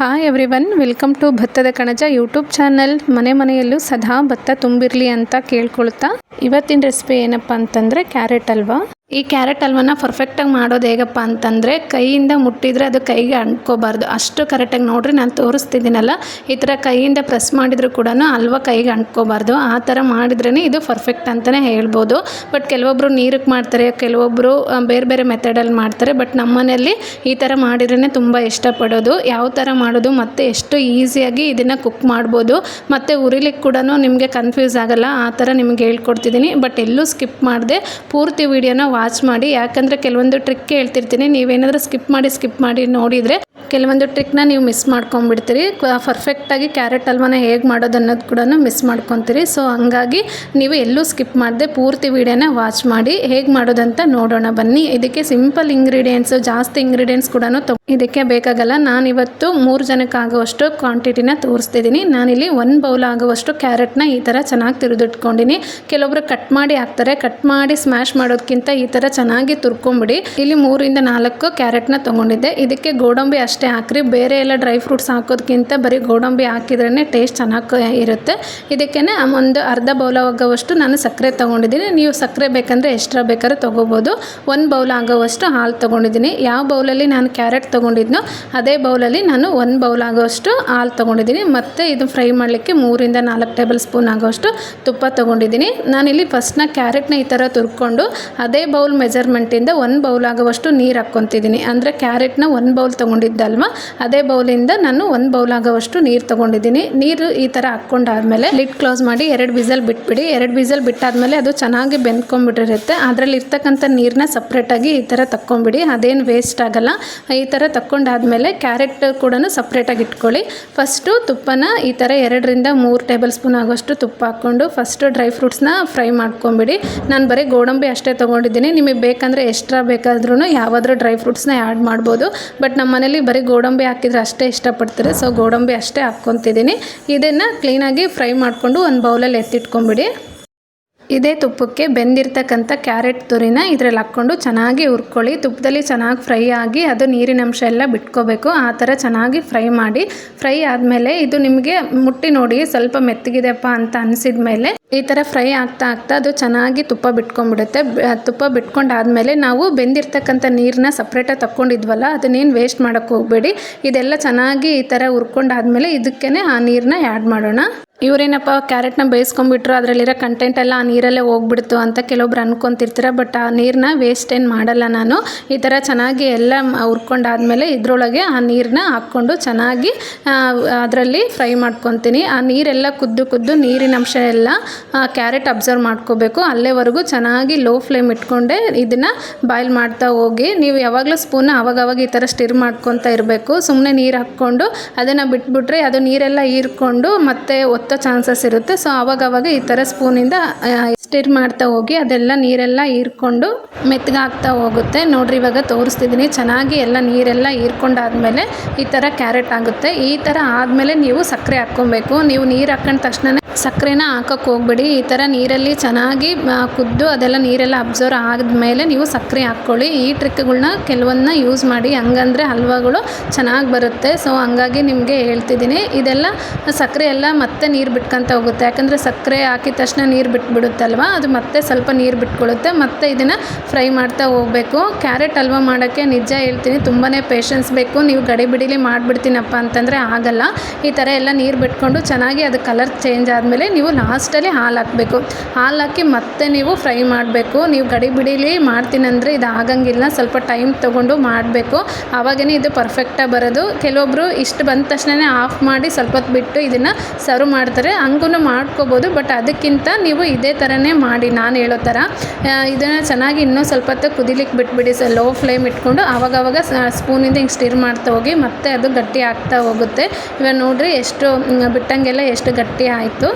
Hi everyone welcome to ಭತ್ತದ ಕಣಜ YouTube channel ಮನೆ ಮನೆಯಲ್ಲೂ ಸದಾ ಭತ್ತ ತುಂಬಿರಲಿ ಅಂತ ಕೇಳ್ಕೊಳ್ತಾ. ಇವತ್ತಿನ ರೆಸಿಪಿ ಏನಪ್ಪ ಅಂತಂದರೆ ಕ್ಯಾರೆಟ್ ಹಲ್ವಾ ಈ ಕ್ಯಾರೆಟ್ ಹಲ್ವನ ಪರ್ಫೆಕ್ಟಾಗಿ ಮಾಡೋದು ಹೇಗಪ್ಪ ಅಂತಂದರೆ ಕೈಯಿಂದ ಮುಟ್ಟಿದರೆ ಅದು ಕೈಗೆ ಅಂಟ್ಕೋಬಾರ್ದು. ಅಷ್ಟು ಕರೆಕ್ಟಾಗಿ ನೋಡ್ರಿ, ನಾನು ತೋರಿಸ್ತಿದ್ದೀನಲ್ಲ, ಈ ಥರ ಕೈಯಿಂದ ಪ್ರೆಸ್ ಮಾಡಿದರೂ ಕೂಡ ಹಲ್ವ ಕೈಗೆ ಅಂಟ್ಕೋಬಾರ್ದು. ಆ ಥರ ಮಾಡಿದ್ರೇ ಇದು ಪರ್ಫೆಕ್ಟ್ ಅಂತಲೇ ಹೇಳ್ಬೋದು. ಬಟ್ ಕೆಲವೊಬ್ಬರು ನೀರಿಗೆ ಮಾಡ್ತಾರೆ ಕೆಲವೊಬ್ಬರು ಬೇರೆ ಬೇರೆ ಮೆಥಡಲ್ಲಿ ಮಾಡ್ತಾರೆ ಬಟ್ ನಮ್ಮ ಮನೆಯಲ್ಲಿ ಈ ಥರ ಮಾಡಿದ್ರೇ ತುಂಬ ಇಷ್ಟಪಡೋದು. ಯಾವ ಥರ ಮಾಡೋದು ಮತ್ತು ಎಷ್ಟು ಈಸಿಯಾಗಿ ಇದನ್ನು ಕುಕ್ ಮಾಡ್ಬೋದು. ಮತ್ತು ಉರಿಲಿಕ್ಕೆ ಕೂಡ ನಿಮಗೆ ಕನ್ಫ್ಯೂಸ್ ಆಗಲ್ಲ, ಆ ಥರ ನಿಮ್ಗೆ ಹೇಳ್ಕೊಡ್ತಿದ್ದೀನಿ. ಬಟ್ ಎಲ್ಲೂ ಸ್ಕಿಪ್ ಮಾಡದೆ, ಪೂರ್ತಿ ವೀಡಿಯೋನ ವಾಚ್ ಮಾಡಿ, ಯಾಕಂದರೆ ಕೆಲವೊಂದು ಟ್ರಿಕ್ ಹೇಳ್ತಿರ್ತೀನಿ. ನೀವೇನಾದರೂ ಸ್ಕಿಪ್ ಮಾಡಿ ಸ್ಕಿಪ್ ಮಾಡಿ ನೋಡಿದರೆ ಕೆಲವೊಂದು ಟ್ರಿಕ್ನ ನೀವು ಮಿಸ್ ಮಾಡ್ಕೊಂಡ್ಬಿಡ್ತೀರಿ. ಪರ್ಫೆಕ್ಟಾಗಿ ಕ್ಯಾರೆಟ್ ಹಲ್ವನ ಹೇಗೆ ಮಾಡೋದು ಅನ್ನೋದು ಕೂಡ ಮಿಸ್ ಮಾಡ್ಕೊತೀರಿ. ಸೊ ಹಂಗಾಗಿ ನೀವು ಎಲ್ಲೂ ಸ್ಕಿಪ್ ಮಾಡದೆ ಪೂರ್ತಿ ವಿಡಿಯೋನ ವಾಚ್ ಮಾಡಿ, ಹೇಗೆ ಮಾಡೋದಂತ ನೋಡೋಣ ಬನ್ನಿ. ಇದಕ್ಕೆ ಸಿಂಪಲ್ ಇಂಗ್ರೀಡಿಯೆಂಟ್ಸು ಜಾಸ್ತಿ ಇಂಗ್ರೀಡಿಯೆಂಟ್ಸ್ ಕೂಡ ಇದಕ್ಕೆ ಬೇಕಾಗಲ್ಲ. ನಾನಿವತ್ತು ಮೂರು ಜನಕ್ಕೆ ಆಗುವಷ್ಟು ಕ್ವಾಂಟಿಟಿನ ತೋರಿಸ್ತಿದ್ದೀನಿ. ನಾನಿಲ್ಲಿ ಒಂದು ಬೌಲ್ ಆಗುವಷ್ಟು ಕ್ಯಾರೆಟ್ನ ಈ ಥರ ಚೆನ್ನಾಗಿ ತಿರುದಿಟ್ಕೊಂಡಿನಿ. ಕೆಲವೊಬ್ರು ಕಟ್ ಮಾಡಿ ಹಾಕ್ತಾರೆ. ಕಟ್ ಮಾಡಿ ಸ್ಮ್ಯಾಶ್ ಮಾಡೋದಕ್ಕಿಂತ ಈ ಥರ ಚೆನ್ನಾಗಿ ತುರ್ಕೊಂಬಿಡಿ. ಇಲ್ಲಿ ಮೂರಿಂದ ನಾಲ್ಕು ಕ್ಯಾರೆಟ್ನ ತೊಗೊಂಡಿದ್ದೆ. ಇದಕ್ಕೆ ಗೋಡಂಬಿ ಅಷ್ಟೇ ಹಾಕ್ರಿ. ಬೇರೆ ಎಲ್ಲ ಡ್ರೈ ಫ್ರೂಟ್ಸ್ ಹಾಕೋದಕ್ಕಿಂತ ಬರೀ ಗೋಡಂಬಿ ಹಾಕಿದ್ರೇ ಟೇಸ್ಟ್ ಚೆನ್ನಾಗಿ ಇರುತ್ತೆ. ಇದಕ್ಕೆ ಒಂದು ಅರ್ಧ ಬೌಲ್ ಆಗೋವಷ್ಟು ನಾನು ಸಕ್ಕರೆ ತೊಗೊಂಡಿದ್ದೀನಿ. ನೀವು ಸಕ್ಕರೆ ಬೇಕಂದರೆ ಎಕ್ಸ್ಟ್ರಾ ಬೇಕಾದ್ರೆ ತೊಗೋಬೋದು. ಒಂದು ಬೌಲ್ ಆಗೋವಷ್ಟು ಹಾಲು ತೊಗೊಂಡಿದ್ದೀನಿ. ಯಾವ ಬೌಲಲ್ಲಿ ನಾನು ಕ್ಯಾರೆಟ್ ತೊಗೊಂಡಿದ್ನೋ ಅದೇ ಬೌಲಲ್ಲಿ ನಾನು ಒಂದು ಬೌಲ್ ಆಗೋವಷ್ಟು ಹಾಲು ತೊಗೊಂಡಿದ್ದೀನಿ. ಮತ್ತು ಇದು ಫ್ರೈ ಮಾಡಲಿಕ್ಕೆ ಮೂರಿಂದ ನಾಲ್ಕು ಟೇಬಲ್ ಸ್ಪೂನ್ ಆಗೋವಷ್ಟು ತುಪ್ಪ ತೊಗೊಂಡಿದ್ದೀನಿ. ನಾನಿಲ್ಲಿ ಫಸ್ಟ್ನ ಕ್ಯಾರೆಟ್ನ ಈ ಥರ ತುರ್ಕೊಂಡು, ಅದೇ ಬೌಲ್ ಮೆಜರ್ಮೆಂಟಿಂದ ಒಂದು ಬೌಲ್ ಆಗುವಷ್ಟು ನೀರು ಹಾಕ್ಕೊತಿದ್ದೀನಿ. ಅಂದರೆ ಕ್ಯಾರೆಟ್ನ ಒಂದು ಬೌಲ್ ತೊಗೊಂಡಿದ್ದಲ್ವ? ಅದೇ ಬೌಲಿಂದ ನಾನು ಒಂದು ಬೌಲ್ ಆಗೋವಷ್ಟು ನೀರು ತೊಗೊಂಡಿದ್ದೀನಿ. ನೀರು ಈ ಥರ ಹಾಕ್ಕೊಂಡಾದ್ಮೇಲೆ ಲಿಡ್ ಕ್ಲೋಸ್ ಮಾಡಿ ಎರಡು ವಿಸಲ್ ಬಿಟ್ಬಿಡಿ. ಎರಡು ವಿಸಲ್ ಬಿಟ್ಟಾದ್ಮೇಲೆ ಅದು ಚೆನ್ನಾಗಿ ಬೆಂದ್ಕೊಂಡ್ಬಿಟ್ಟಿರುತ್ತೆ. ಅದರಲ್ಲಿ ಇರ್ತಕ್ಕಂಥ ನೀರನ್ನ ಸಪ್ರೇಟಾಗಿ ಈ ಥರ ತಕ್ಕೊಂಬಿಡಿ. ಅದೇನು ವೇಸ್ಟ್ ಆಗಲ್ಲ. ಈ ಥರ ತಕ್ಕೊಂಡಾದ್ಮೇಲೆ ಕ್ಯಾರೆಟ್ ಕೂಡ ಸಪ್ರೇಟಾಗಿ ಇಟ್ಕೊಳ್ಳಿ. ಫಸ್ಟು ತುಪ್ಪನ ಈ ಥರ ಎರಡರಿಂದ ಮೂರು ಟೇಬಲ್ ಸ್ಪೂನ್ ಆಗೋಷ್ಟು ತುಪ್ಪ ಹಾಕ್ಕೊಂಡು ಫಸ್ಟು ಡ್ರೈ ಫ್ರೂಟ್ಸ್ನ ಫ್ರೈ ಮಾಡ್ಕೊಂಬಿಡಿ. ನಾನು ಬರೀ ಗೋಡಂಬಿ ಅಷ್ಟೇ ತೊಗೊಂಡಿದ್ದೀನಿ. ನಿಮಗೆ ಬೇಕಂದರೆ ಎಕ್ಸ್ಟ್ರಾ ಬೇಕಾದ್ರೂ ಯಾವಾದರೂ ಡ್ರೈ ಫ್ರೂಟ್ಸ್ನ ಆ್ಯಡ್ ಮಾಡ್ಬೋದು. ಬಟ್ ನಮ್ಮ ಮನೇಲಿ ಬರೀ ಗೋಡಂಬಿ ಹಾಕಿದ್ರೆ ಅಷ್ಟೇ ಇಷ್ಟಪಡ್ತಾರೆ. ಸೊ ಗೋಡಂಬಿ ಅಷ್ಟೇ ಹಾಕ್ಕೊತಿದ್ದೀನಿ. ಇದನ್ನು ಕ್ಲೀನಾಗಿ ಫ್ರೈ ಮಾಡಿಕೊಂಡು ಒಂದು ಬೌಲಲ್ಲಿ ಎತ್ತಿಟ್ಕೊಂಬಿಡಿ ಇದೇ ತುಪ್ಪಕ್ಕೆ ಬೆಂದಿರ್ತಕ್ಕಂಥ ಕ್ಯಾರೆಟ್ ತುರಿನ ಇದರಲ್ಲಿ ಹಾಕ್ಕೊಂಡು ಚೆನ್ನಾಗಿ ಹುರ್ಕೊಳ್ಳಿ. ತುಪ್ಪದಲ್ಲಿ ಚೆನ್ನಾಗಿ ಫ್ರೈ ಆಗಿ ಅದು ನೀರಿನಂಶ ಎಲ್ಲ ಬಿಟ್ಕೋಬೇಕು. ಆ ಥರ ಚೆನ್ನಾಗಿ ಫ್ರೈ ಮಾಡಿ ಫ್ರೈ ಆದಮೇಲೆ ಇದು ನಿಮಗೆ ಮುಟ್ಟಿ ನೋಡಿ ಸ್ವಲ್ಪ ಮೆತ್ತಗಿದೆಪ್ಪ ಅಂತ ಅನಿಸಿದ ಮೇಲೆ ಈ ಥರ ಫ್ರೈ ಆಗ್ತಾ ಆಗ್ತಾ ಅದು ಚೆನ್ನಾಗಿ ತುಪ್ಪ ಬಿಟ್ಕೊಂಡ್ಬಿಡುತ್ತೆ. ತುಪ್ಪ ಬಿಟ್ಕೊಂಡಾದ್ಮೇಲೆ ನಾವು ಬೆಂದಿರ್ತಕ್ಕಂಥ ನೀರನ್ನ ಸಪ್ರೇಟಾಗಿ ತಕ್ಕೊಂಡಿದ್ವಲ್ಲ ಅದನ್ನೇನು ವೇಸ್ಟ್ ಮಾಡೋಕ್ಕೆ ಹೋಗಬೇಡಿ. ಇದೆಲ್ಲ ಚೆನ್ನಾಗಿ ಈ ಥರ ಹುರ್ಕೊಂಡಾದ್ಮೇಲೆ ಇದಕ್ಕೇ ಆ ನೀರನ್ನ ಆ್ಯಡ್ ಮಾಡೋಣ. ಇವರೇನಪ್ಪ ಕ್ಯಾರೆಟ್ನ ಬೇಯಿಸ್ಕೊಂಡ್ಬಿಟ್ರು ಅದರಲ್ಲಿರೋ ಕಂಟೆಂಟ್ ಎಲ್ಲ ಆ ನೀರಲ್ಲೇ ಹೋಗ್ಬಿಡ್ತು ಅಂತ ಕೆಲವೊಬ್ರು ಅನ್ಕೊಂತಿರ್ತೀರ ಬಟ್ ಆ ನೀರನ್ನ ವೇಸ್ಟ್ ಏನು ಮಾಡಲ್ಲ ನಾನು. ಈ ಥರ ಚೆನ್ನಾಗಿ ಎಲ್ಲ ಹುರ್ಕೊಂಡಾದ್ಮೇಲೆ ಇದರೊಳಗೆ ಆ ನೀರನ್ನ ಹಾಕ್ಕೊಂಡು ಚೆನ್ನಾಗಿ ಅದರಲ್ಲಿ ಫ್ರೈ ಮಾಡ್ಕೊತೀನಿ. ಆ ನೀರೆಲ್ಲ ಕುದ್ದು ಕುದ್ದು ನೀರಿನ ಅಂಶ ಎಲ್ಲ ಕ್ಯಾರೆಟ್ ಅಬ್ಸರ್ವ್ ಮಾಡ್ಕೋಬೇಕು. ಅಲ್ಲೇವರೆಗೂ ಚೆನ್ನಾಗಿ ಲೋ ಫ್ಲೇಮ್ ಇಟ್ಕೊಂಡೆ ಇದನ್ನು ಬಾಯ್ಲ್ ಮಾಡ್ತಾ ಹೋಗಿ, ನೀವು ಯಾವಾಗಲೂ ಸ್ಪೂನ್ ಆವಾಗವಾಗ ಈ ಥರ ಸ್ಟಿರ್ ಮಾಡ್ಕೊತಾ ಇರಬೇಕು. ಸುಮ್ಮನೆ ನೀರು ಹಾಕ್ಕೊಂಡು ಅದನ್ನು ಬಿಟ್ಬಿಟ್ರೆ ಅದು ನೀರೆಲ್ಲ ಹೀರ್ಕೊಂಡು ಮತ್ತೆ ಚಾನ್ಸಸ್ ಇರುತ್ತೆ. ಸೊ ಅವಾಗವಾಗ ಈ ಥರ ಸ್ಪೂನಿಂದ ಸ್ಟಿರ್ ಮಾಡ್ತಾ ಹೋಗಿ ಅದೆಲ್ಲ ನೀರೆಲ್ಲ ಹೀರ್ಕೊಂಡು ಮೆತ್ತಗಾಗ್ತಾ ಹೋಗುತ್ತೆ. ನೋಡ್ರಿ ಇವಾಗ ತೋರಿಸ್ತಿದ್ದೀನಿ ಚೆನ್ನಾಗಿ ಎಲ್ಲ ನೀರೆಲ್ಲ ಹೀರ್ಕೊಂಡಾದ್ಮೇಲೆ ಈ ಥರ ಕ್ಯಾರೆಟ್ ಆಗುತ್ತೆ. ಈ ಥರ ಆದಮೇಲೆ ನೀವು ಸಕ್ಕರೆ ಹಾಕ್ಕೊಬೇಕು. ನೀವು ನೀರು ಹಾಕೊಂಡ ತಕ್ಷಣ ಸಕ್ಕರೆನ ಹಾಕೋಕೆ ಹೋಗ್ಬೇಡಿ. ಈ ಥರ ನೀರಲ್ಲಿ ಚೆನ್ನಾಗಿ ಕುದ್ದು ಅದೆಲ್ಲ ನೀರೆಲ್ಲ ಅಬ್ಸರ್ವ್ ಆದಮೇಲೆ ನೀವು ಸಕ್ಕರೆ ಹಾಕ್ಕೊಳ್ಳಿ. ಈ ಟ್ರಿಕ್ಗಳನ್ನ ಕೆಲವೊಂದನ್ನ ಯೂಸ್ ಮಾಡಿ. ಹಂಗಂದರೆ ಹಲ್ವಾಗಳು ಚೆನ್ನಾಗಿ ಬರುತ್ತೆ. ಸೊ, ಹಂಗಾಗಿ ನಿಮಗೆ ಹೇಳ್ತಿದ್ದೀನಿ ಇದೆಲ್ಲ ಸಕ್ಕರೆ ಎಲ್ಲ ಮತ್ತೆ ನೀರು ಬಿಟ್ಕೊಂತ ಹೋಗುತ್ತೆ. ಯಾಕಂದರೆ ಸಕ್ಕರೆ ಹಾಕಿದ ತಕ್ಷಣ ನೀರು ಬಿಟ್ಬಿಡುತ್ತಲ್ವ? ಅದು ಮತ್ತೆ ಸ್ವಲ್ಪ ನೀರು ಬಿಟ್ಕೊಳ್ಳುತ್ತೆ ಮತ್ತೆ ಇದನ್ನು ಫ್ರೈ ಮಾಡ್ತಾ ಹೋಗಬೇಕು. ಕ್ಯಾರೆಟ್ ಹಲ್ವ ಮಾಡೋಕ್ಕೆ ನಿಜ ಹೇಳ್ತೀನಿ ತುಂಬಾ ಪೇಷನ್ಸ್ ಬೇಕು. ನೀವು ಗಡಿಬಿಡಿಲಿ ಮಾಡಿಬಿಡ್ತೀನಪ್ಪ ಅಂತಂದರೆ ಆಗಲ್ಲ. ಈ ಥರ ಎಲ್ಲ ನೀರು ಬಿಟ್ಕೊಂಡು ಚೆನ್ನಾಗಿ ಅದು ಕಲರ್ ಚೇಂಜ್ ಆದಮೇಲೆ ನೀವು ಲಾಸ್ಟಲ್ಲಿ ಹಾಲು ಹಾಕಬೇಕು. ಹಾಲು ಹಾಕಿ ಮತ್ತೆ ನೀವು ಫ್ರೈ ಮಾಡಬೇಕು. ನೀವು ಗಡಿಬಿಡಿಲಿ ಮಾಡ್ತೀನಂದರೆ ಇದು ಆಗಂಗಿಲ್ಲ. ಸ್ವಲ್ಪ ಟೈಮ್ ತೊಗೊಂಡು ಮಾಡಬೇಕು. ಆವಾಗೇ ಇದು ಪರ್ಫೆಕ್ಟಾಗಿ ಬರೋದು. ಕೆಲವೊಬ್ಬರು ಇಷ್ಟು ಬಂದ ತಕ್ಷಣ ಆಫ್ ಮಾಡಿ ಸ್ವಲ್ಪ ಹೊತ್ತು ಬಿಟ್ಟು ಇದನ್ನು ಸರ್ವ್ ಮಾಡ್ತಾರೆ. ಹಂಗೂ ಮಾಡ್ಕೋಬೋದು ಬಟ್ ಅದಕ್ಕಿಂತ ನೀವು ಇದೇ ಥರನೇ ಮಾಡಿ ನಾನು ಹೇಳೋ ಥರ ಇದನ್ನು ಚೆನ್ನಾಗಿ ಇನ್ನೂ ಸ್ವಲ್ಪ ಹೊತ್ತು ಕುದಿಲಿಕ್ಕೆ ಬಿಟ್ಬಿಡಿ ಸರ್. ಲೋ ಫ್ಲೇಮ್ ಇಟ್ಕೊಂಡು ಆವಾಗವಾಗ ಸ್ಪೂನಿಂದ ಹಿಂಗೆ ಸ್ಟಿರ್ ಮಾಡ್ತಾ ಹೋಗಿ ಮತ್ತೆ ಅದು ಗಟ್ಟಿ ಆಗ್ತಾ ಹೋಗುತ್ತೆ. ಇವಾಗ ನೋಡಿರಿ ಎಷ್ಟು ಬಿಟ್ಟಂಗೆಲ್ಲ ಎಷ್ಟು ಗಟ್ಟಿ ಆಯಿತು.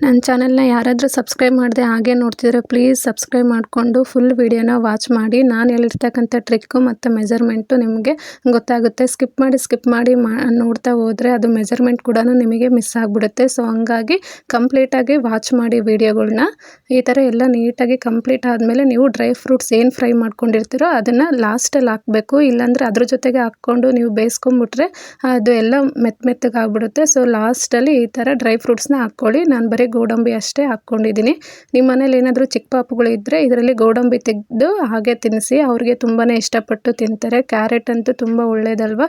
ನನ್ನ ಚಾನಲ್ನ ಯಾರಾದರೂ ಸಬ್ಸ್ಕ್ರೈಬ್ ಮಾಡಿದೆ ಹಾಗೆ ನೋಡ್ತಿದ್ರೆ ಪ್ಲೀಸ್ ಸಬ್ಸ್ಕ್ರೈಬ್ ಮಾಡಿಕೊಂಡು ಫುಲ್ ವೀಡಿಯೋನ ವಾಚ್ ಮಾಡಿ. ನಾನು ಹೇಳಿರ್ತಕ್ಕಂಥ ಟ್ರಿಕ್ಕು ಮತ್ತು ಮೆಜರ್ಮೆಂಟು ನಿಮಗೆ ಗೊತ್ತಾಗುತ್ತೆ. ಸ್ಕಿಪ್ ಮಾಡಿ ಸ್ಕಿಪ್ ಮಾಡಿ ಮಾ ನೋಡ್ತಾ ಹೋದರೆ ಅದು ಮೆಜರ್ಮೆಂಟ್ ಕೂಡ ನಿಮಗೆ ಮಿಸ್ ಆಗಿಬಿಡುತ್ತೆ. ಸೊ, ಹಂಗಾಗಿ ಕಂಪ್ಲೀಟಾಗಿ ವಾಚ್ ಮಾಡಿ ವೀಡಿಯೋಗಳನ್ನ ಈ ಥರ ಎಲ್ಲ ನೀಟಾಗಿ ಕಂಪ್ಲೀಟ್ ಆದಮೇಲೆ ನೀವು ಡ್ರೈ ಫ್ರೂಟ್ಸ್ ಏನು ಫ್ರೈ ಮಾಡ್ಕೊಂಡಿರ್ತೀರೋ ಅದನ್ನು ಲಾಸ್ಟಲ್ಲಿ ಹಾಕಬೇಕು. ಇಲ್ಲಾಂದರೆ ಅದ್ರ ಜೊತೆಗೆ ಹಾಕ್ಕೊಂಡು ನೀವು ಬೇಯಿಸ್ಕೊಂಬಿಟ್ರೆ ಅದು ಎಲ್ಲ ಮೆತ್ತ ಮೆತ್ತಗಾಗ್ಬಿಡುತ್ತೆ ಸೊ, ಲಾಸ್ಟಲ್ಲಿ ಈ ಥರ ಡ್ರೈ ಫ್ರೂಟ್ಸ್ನ ಹಾಕ್ಕೊಳ್ಳಿ. ನಾನು ಬರೀ ಗೋಡಂಬಿ ಅಷ್ಟೇ ಹಾಕ್ಕೊಂಡಿದ್ದೀನಿ. ನಿಮ್ಮ ಮನೇಲಿ ಏನಾದರೂ ಚಿಕ್ಕ ಪಾಪುಗಳು ಇದ್ದರೆ ಇದರಲ್ಲಿ ಗೋಡಂಬಿ ತೆಗೆದು ಹಾಗೆ ತಿನ್ನಿಸಿ, ಅವ್ರಿಗೆ ತುಂಬಾ ಇಷ್ಟಪಟ್ಟು ತಿಂತಾರೆ. ಕ್ಯಾರೆಟ್ ಅಂತೂ ತುಂಬ ಒಳ್ಳೇದಲ್ವ?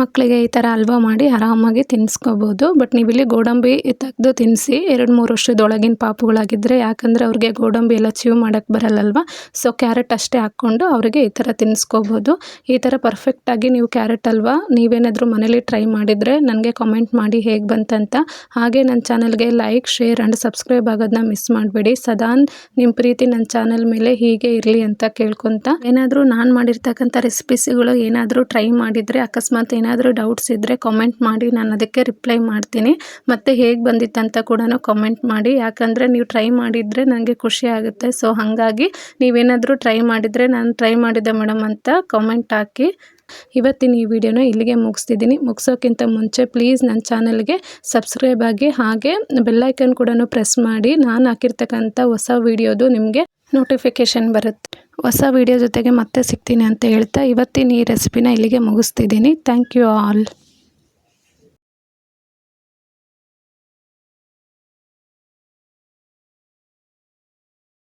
ಮಕ್ಕಳಿಗೆ ಈ ಥರ ಹಲ್ವಾ ಮಾಡಿ ಆರಾಮಾಗಿ ತಿನ್ನಿಸ್ಕೋಬೋದು ಬಟ್ ನೀವಿಲ್ಲಿ ಗೋಡಂಬಿ ತೆಗೆದು ತಿನ್ನಿಸಿ ಎರಡು ಮೂರು ವರ್ಷದೊಳಗಿನ ಪಾಪುಗಳಾಗಿದ್ದರೆ ಯಾಕಂದರೆ ಅವ್ರಿಗೆ ಗೋಡಂಬಿ ಎಲ್ಲ ಚೀವ್ ಮಾಡೋಕ್ಕೆ ಬರಲ್ಲಲ್ವ? ಸೊ ಕ್ಯಾರೆಟ್ ಅಷ್ಟೇ ಹಾಕ್ಕೊಂಡು ಅವರಿಗೆ ಈ ಥರ ತಿನ್ನಿಸ್ಕೋಬೋದು ಈ ಥರ ಪರ್ಫೆಕ್ಟಾಗಿ ನೀವು ಕ್ಯಾರೆಟ್ ಅಲ್ವಾ? ನೀವೇನಾದರೂ ಮನೇಲಿ ಟ್ರೈ ಮಾಡಿದರೆ ನನಗೆ ಕಾಮೆಂಟ್ ಮಾಡಿ ಹೇಗೆ ಬಂತಂತ. ಹಾಗೆ ನನ್ನ ಚಾನಲ್ಗೆ ಲೈಕ್ ಶೇರ್ ಆ್ಯಂಡ್ ಸಬ್ಸ್ಕ್ರೈಬ್ ಆಗೋದನ್ನ ಮಿಸ್ ಮಾಡಬೇಡಿ. ಸದಾ ನಿಮ್ಮ ಪ್ರೀತಿ ನನ್ನ ಚಾನಲ್ ಮೇಲೆ ಹೀಗೆ ಇರಲಿ ಅಂತ ಕೇಳ್ಕೊತ. ಏನಾದರೂ ನಾನು ಮಾಡಿರ್ತಕ್ಕಂಥ ರೆಸಿಪೀಸ್ಗಳು ಏನಾದರೂ ಟ್ರೈ ಮಾಡಿದರೆ ಅಕಸ್ಮಾತ್ ಏನಾದರೂ ಡೌಟ್ಸ್ ಇದ್ದರೆ ಕಾಮೆಂಟ್ ಮಾಡಿ, ನಾನು ಅದಕ್ಕೆ ರಿಪ್ಲೈ ಮಾಡ್ತೀನಿ. ಮತ್ತು ಹೇಗೆ ಬಂದಿತ್ತಂತ ಕೂಡ ಕಾಮೆಂಟ್ ಮಾಡಿ. ಯಾಕಂದರೆ ನೀವು ಟ್ರೈ ಮಾಡಿದರೆ ನನಗೆ ಖುಷಿ ಆಗುತ್ತೆ. ಸೊ ಹಾಗಾಗಿ ನೀವೇನಾದರೂ ಟ್ರೈ ಮಾಡಿದರೆ ನಾನು ಟ್ರೈ ಮಾಡಿದೆ ಮೇಡಮ್ ಅಂತ ಕಾಮೆಂಟ್ ಹಾಕಿ. ಇವತ್ತಿನ ಈ ವಿಡಿಯೋನ ಇಲ್ಲಿಗೆ ಮುಗಿಸ್ತಿದ್ದೀನಿ. ಮುಗಿಸೋಕ್ಕಿಂತ ಮುಂಚೆ ಪ್ಲೀಸ್ ನನ್ನ ಚಾನಲ್ಗೆ ಸಬ್ಸ್ಕ್ರೈಬ್ ಆಗಿ, ಹಾಗೆ ಬೆಲ್ಲೈಕನ್ ಕೂಡ ಪ್ರೆಸ್ ಮಾಡಿ. ನಾನು ಹಾಕಿರ್ತಕ್ಕಂಥ ಹೊಸ ವಿಡಿಯೋದು ನಿಮಗೆ ನೋಟಿಫಿಕೇಷನ್ ಬರುತ್ತೆ. ಹೊಸ ವಿಡಿಯೋ ಜೊತೆಗೆ ಮತ್ತೆ ಸಿಗ್ತೀನಿ ಅಂತ ಹೇಳ್ತಾ ಇವತ್ತಿನ ಈ ರೆಸಿಪಿನ ಇಲ್ಲಿಗೆ ಮುಗಿಸ್ತಿದ್ದೀನಿ. Thank you all